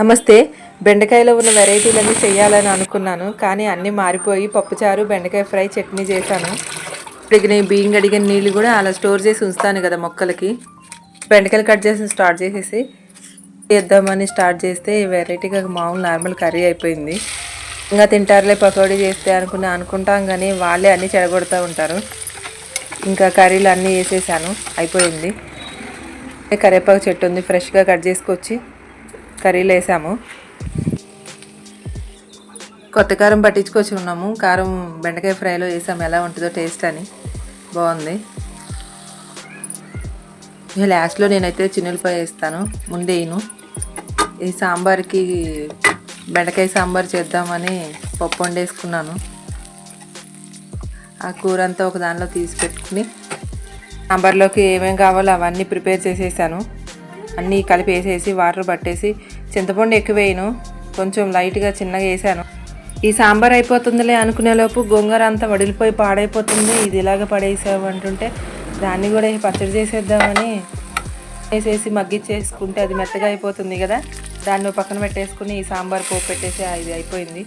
నమస్తే. బెండకాయలో ఉన్న వెరైటీలన్నీ చేయాలని అనుకున్నాను కానీ అన్నీ మారిపోయి పప్పుచారు బెండకాయ ఫ్రై చట్నీ చేశాను. నేను బియ్యం కడిగిన నీళ్ళు కూడా అలా స్టోర్ చేసి ఉంచుతాను కదా మొక్కలకి. బెండకాయలు కట్ చేసి స్టార్ట్ చేసేసి చేద్దామని స్టార్ట్ చేస్తే వెరైటీగా మామూలు నార్మల్ కర్రీ అయిపోయింది. ఇంకా తింటారులే పకోడీ చేస్తే అనుకుని అనుకుంటాం కానీ వాళ్ళే అన్నీ చెడగొడుతూ ఉంటారు. ఇంకా కర్రీలు అన్నీ వేసేసాను అయిపోయింది. కరివేపాకు చెట్టు ఉంది ఫ్రెష్గా కట్ చేసుకొచ్చి కర్రీలో వేసాము కొత్త కారం పట్టించుకొచ్చి ఉన్నాము. కారం బెండకాయ ఫ్రైలో వేసాము. ఎలా ఉంటుందో టేస్ట్ అని. బాగుంది. ఇక లాస్ట్లో నేనైతే చిన్నులపాయ వేస్తాను. ముందే వేయను ఈ సాంబార్కి బెండకాయ సాంబార్ చేద్దామని పప్పు వండేసుకున్నాను. ఆ కూర అంతా ఒక దానిలో తీసి పెట్టుకుని సాంబార్లోకి ఏమేమి కావాలో అవన్నీ ప్రిపేర్ చేసేసాను. అన్నీ కలిపి వేసేసి వాటర్ పట్టేసి చింతపండు ఎక్కువ వేయను. కొంచెం లైట్గా చిన్నగా వేసాను. ఈ సాంబార్ అయిపోతుందిలే అనుకునేలోపు గోంగూర అంతా వడిలిపోయి పాడైపోతుంది. ఇది ఇలాగ పడేసావు అంటుంటే దాన్ని కూడా పచ్చడి చేసేద్దామని వేసేసి మగ్గిచ్చేసుకుంటే అది మెత్తగా అయిపోతుంది కదా. దాన్ని పక్కన పెట్టేసుకుని ఈ సాంబార్ పోపు పెట్టేసి ఇది అయిపోయింది.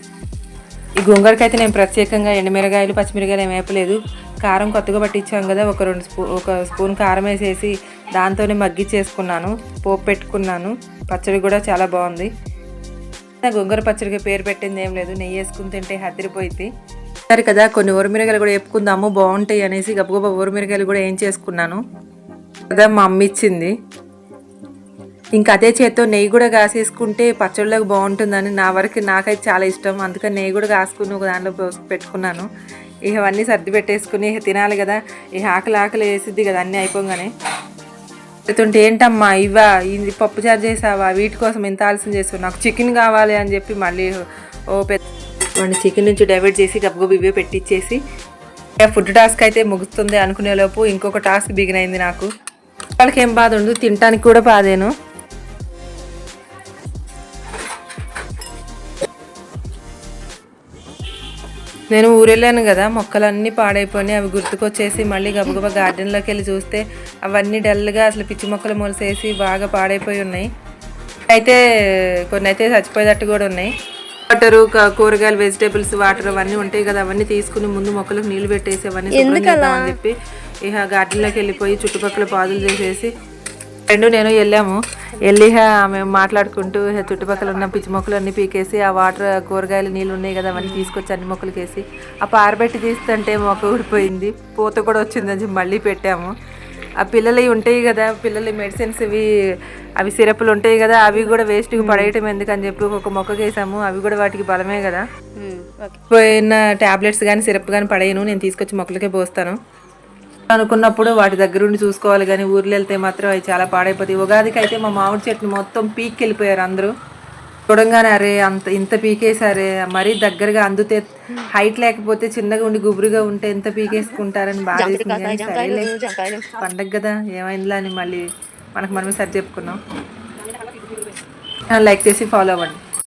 ఈ గోంగూరకి అయితే నేను ప్రత్యేకంగా ఎండుమిరగాయలు పచ్చిమిరకాయలు ఏమి వేపలేదు. కారం కొత్తగా పట్టించాం కదా ఒక రెండు స్పూ ఒక స్పూన్ కారం వేసేసి దాంతోనే మగ్గి చేసుకున్నాను పోపు పెట్టుకున్నాను. పచ్చడి కూడా చాలా బాగుంది. నా గొంగర పచ్చడికి పేరు పెట్టింది ఏం లేదు నెయ్యి వేసుకుని తింటే హద్దిరిపోయింది. సరే కదా కొన్ని ఊరమిరగాయలు కూడా వేపుకుందాము బాగుంటాయి అనేసి గబగబ ఊరమిరగాయలు కూడా ఏం చేసుకున్నాను. కదా మా అమ్మ ఇచ్చింది. ఇంకా అదే చేత్తో నెయ్యి కూడా కాసేసుకుంటే పచ్చళ్ళకి బాగుంటుందని నా వరకు నాకైతే చాలా ఇష్టం. అందుకని నెయ్యి కూడా కాసుకుని ఒక దాంట్లో పోసి పెట్టుకున్నాను. ఇక అవన్నీ సర్ది పెట్టేసుకుని ఇక తినాలి కదా ఈ ఆకలి ఆకలి వేసిద్ది కదా అన్నీ అయిపోగానే. చెప్తుంటే ఏంటమ్మా ఇవా ఇది పప్పు చారు చేసావా? వీటి కోసం ఇంత ఆలస్యం చేసావు? నాకు చికెన్ కావాలి అని చెప్పి మళ్ళీ ఓ పెద్ద వాడిని చికెన్ నుంచి డైవర్ట్ చేసి గబగబ ఇవే పెట్టించేసి ఫుడ్ టాస్క్ అయితే ముగుస్తుంది అనుకునేలోపు ఇంకొక టాస్క్ బిగినైంది నాకు. వాళ్ళకి ఏం బాధ ఉండదు తినడానికి కూడా బాధేను. నేను ఊరెళ్ళాను కదా మొక్కలన్నీ పాడైపోయి అవి గుర్తుకొచ్చేసి మళ్ళీ గబగబా గార్డెన్లోకి వెళ్ళి చూస్తే అవన్నీ డల్గా అసలు పిచ్చి మొక్కలు మొలిసేసి బాగా పాడైపోయి ఉన్నాయి. అయితే కొన్ని అయితే చచ్చిపోయేటట్టు కూడా ఉన్నాయి. వాటరు కూరగాయలు వెజిటేబుల్స్ వాటర్ అవన్నీ ఉంటాయి కదా అవన్నీ తీసుకుని ముందు మొక్కలకు నీళ్ళు పెట్టేసి అవన్నీ చెప్పి ఇక గార్డెన్లోకి వెళ్ళిపోయి చుట్టుపక్కల పాదులు చేసేసి రెండు నేను వెళ్ళాము. వెళ్ళి మేము మాట్లాడుకుంటూ చుట్టుపక్కల ఉన్న పిచ్చి మొక్కలు అన్నీ పీకేసి ఆ వాటర్ కూరగాయలు నీళ్ళు ఉన్నాయి కదా అవన్నీ తీసుకొచ్చి అన్ని మొక్కలకి వేసి ఆ పారబెట్టి తీస్తుంటే మొక్క ఊడిపోయింది. పూత కూడా వచ్చిందని చెప్పి మళ్ళీ పెట్టాము. ఆ పిల్లలు ఉంటాయి కదా పిల్లలు మెడిసిన్స్ ఇవి అవి సిరప్లు ఉంటాయి కదా అవి కూడా వేస్ట్గా పడేయటం ఎందుకని చెప్పి ఒక మొక్కకి వేసాము అవి కూడా వాటికి బలమే కదా. పోయిన టాబ్లెట్స్ కానీ సిరప్ కానీ పడేయను నేను తీసుకొచ్చి మొక్కలకే పోస్తాను. అనుకున్నప్పుడు వాటి దగ్గర ఉండి చూసుకోవాలి కానీ ఊర్లో వెళ్తే మాత్రం అవి చాలా పాడైపోతాయి. ఉగాదికి అయితే మా మామిడి చెట్లు మొత్తం పీక్ వెళ్ళిపోయారు అందరూ. చూడంగానే అరే అంత ఇంత పీకేసారే మరీ దగ్గరగా అందుతే హైట్ లేకపోతే చిన్నగా ఉండి గుబురుగా ఉంటే ఎంత పీకేసుకుంటారని బాధ సరేలే. పండగ కదా ఏమైందిలా అని మళ్ళీ మనకు మనమే సరి చెప్పుకున్నాం. లైక్ చేసి ఫాలో అవ్వండి.